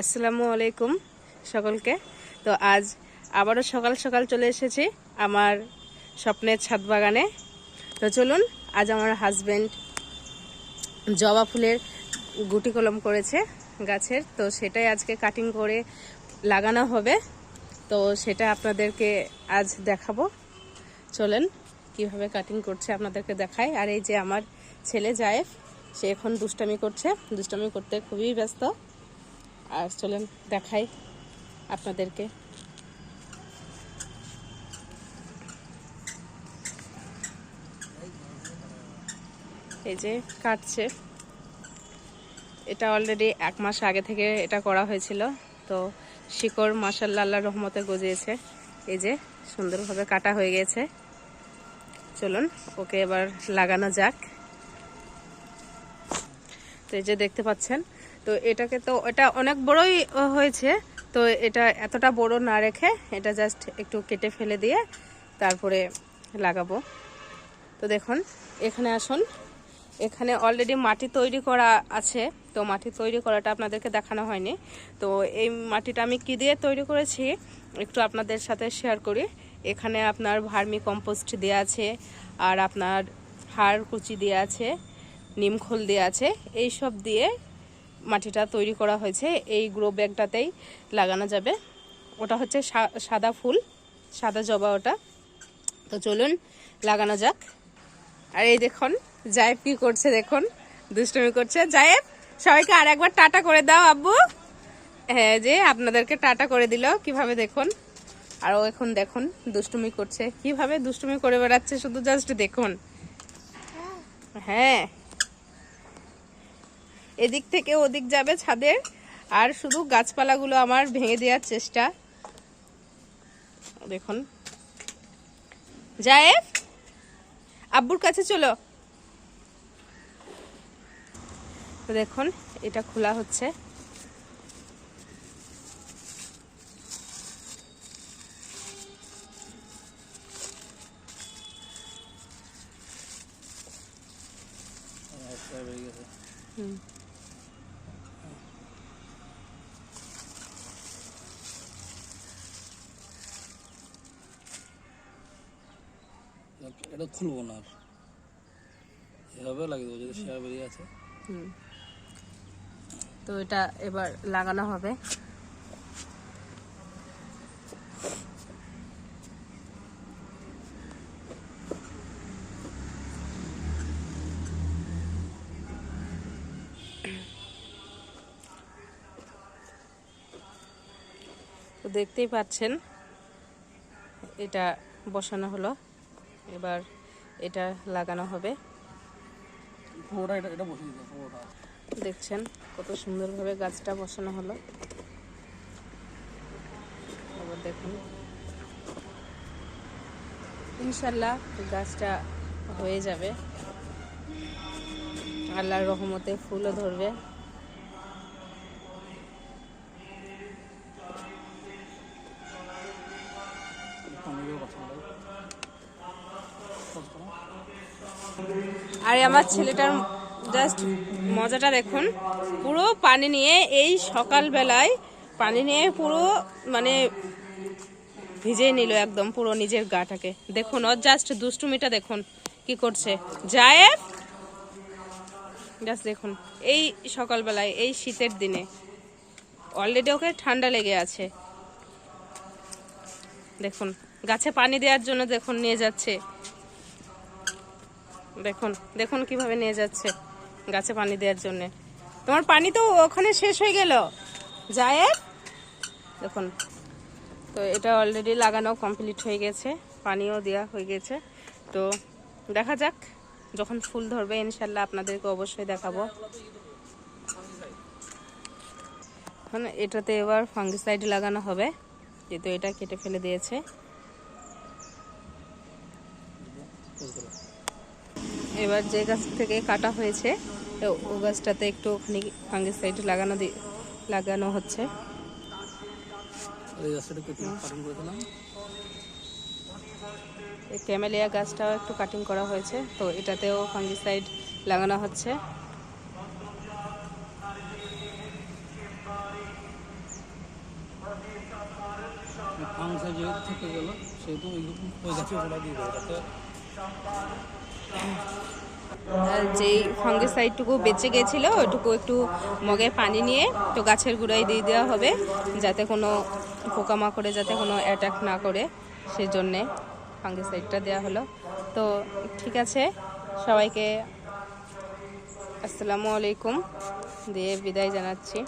আসসালামু আলাইকুম সকলকে। তো আজ আবারও সকাল সকাল চলে এসেছি আমার স্বপ্নের ছাদ বাগানে। তো চলুন, আজ আমার হাজব্যান্ড জবা ফুলের গুটি কলম করেছে গাছের। তো সেটাই আজকে কাটিং করে লাগানো হবে। তো সেটা আপনাদেরকে আজ দেখাবো। চলেন, কীভাবে কাটিং করছে আপনাদেরকে দেখাই। আর এই যে আমার ছেলে জায়েফ, সে এখন দুষ্টামি করছে। দুষ্টামি করতে খুবই ব্যস্ত। আর চলেন দেখাই আপনাদেরকে। এই যে কাটছে। এটা অলরেডি এক মাস আগে থেকে এটা করা হয়েছিল। তো শিকড় মাসাল্লা আল্লাহ রহমতে গজিয়েছে। এই যে সুন্দরভাবে কাটা হয়ে গেছে। চলুন, ওকে এবার লাগানো যাক। তো এই যে দেখতে পাচ্ছেন তো এটাকে তো, এটা অনেক বড়ই হয়েছে। তো এটা এতটা বড় না রেখে এটা জাস্ট একটু কেটে ফেলে দিয়ে তারপরে লাগাবো। তো দেখুন, এখানে আসুন। এখানে অলরেডি মাটি তৈরি করা আছে। তো মাটি তৈরি করাটা আপনাদেরকে দেখানো হয়নি। তো এই মাটিটা আমি কি দিয়ে তৈরি করেছি, একটু আপনাদের সাথে শেয়ার করি। এখানে আপনার ভার্মি কম্পোস্ট দেওয়া আছে, আর আপনার হাড় কুচি দেওয়া আছে নিমখোল দেওয়া আছে। এই সব দিয়ে মাটিটা তৈরি করা হয়েছে, এই গ্রো ব্যাগটাতেই লাগানো যাবে। ওটা হচ্ছে সাদা ফুল, সাদা জবা ওটা। তো চলুন, লাগানো যাক। আর এই দেখুন, জায়েব কি করছে দেখুন, দুষ্টুমি করছে। জায়েব, সবাইকে আর একবার টাটা করে দাও আব্বু। হ্যাঁ যে আপনাদেরকে টাটা করে দিল, কীভাবে দেখুন। আর ও এখন দেখুন, দুষ্টুমি করছে। কীভাবে দুষ্টুমি করে বেড়াচ্ছে, শুধু জাস্ট দেখুন। হ্যাঁ। এদিক থেকে ওদিক যাবে ছাদের। আর শুধু গাছপালাগুলো আমার ভেঙে দেওয়ার চেষ্টা। দেখুন। জায়েব আব্বুর কাছে চলো। দেখুন এটা খোলা হচ্ছে। হুম। এটা খুলবো না আর। এভাবে লাগিয়ে দেবো, যদি শেয়ার বেরিয়ে আছে তো এটা এবার লাগানো হবে। দেখতেই পাচ্ছেন, এটা বসানো হলো। এবার এটা লাগানো হবে। দেখছেন কত সুন্দরভাবে গাছটা বসানো হলো। আবার দেখুন। ইনশাল্লাহ গাছটা হয়ে যাবে। আল্লাহর রহমতে ফুলও ধরবে। আর আমার ছেলেটার জাস্ট মজাটা দেখুন, পুরো পানি নিয়ে এই সকালবেলায় পানি নিয়ে পুরো মানে ভিজে নিল একদম পুরো নিজের গাটাকে। দেখুন, ওর জাস্ট দুষ্টুমিটা দেখুন কি করছে। জায়েব জাস্ট দেখুন, এই সকালবেলায়, এই শীতের দিনে অলরেডি ওকে ঠান্ডা লেগে আছে। দেখুন, গাছে পানি দেওয়ার জন্য দেখুন নিয়ে যাচ্ছে। দেখুন দেখুন কীভাবে নিয়ে যাচ্ছে গাছে পানি দেওয়ার জন্য। তোমার পানি তো ওখানে শেষ হয়ে গেল। যায় দেখুন, তো এটা অলরেডি লাগানো কমপ্লিট হয়ে গেছে, পানিও দেওয়া হয়ে গেছে। তো দেখা যাক, যখন ফুল ধরবে, ইনশাল্লাহ আপনাদেরকে অবশ্যই দেখাবো। এখন এটাতে এবার ফাঙ্গিসাইড লাগানো হবে, যেহেতু এটা কেটে ফেলে দিয়েছে। এবার যে গাছ থেকে কাটা হয়েছে তো ও গাছটাতে একটু ওখানে ফাঙ্গিসাইড লাগানো দি- লাগানো হচ্ছে। এই রাস্তাটা কেটে কাটিং করে দিলাম? এই ক্যামেলিয়া গাছটাও একটু কাটিং করা হয়েছে তো এটাতেও ফাঙ্গিসাইড লাগানো হচ্ছে। ফাংশন যেহেতু থেকে গেল সেহেতু ওই ওই গাছে। দিয়ে যেই ফাঙ্গিসাইডটুকু বেঁচে গেছিল ওইটুকু একটু মগে পানি নিয়ে তো গাছের গুঁড়ায় দিয়ে দেওয়া হবে, যাতে কোনো পোকামাকড়ে যাতে কোনো অ্যাটাক না করে। সেই জন্যে ফাঙ্গিসাইডটা দেওয়া হলো। তো ঠিক আছে, সবাইকে আসসালামু আলাইকুম। দিয়ে বিদায় জানাচ্ছি।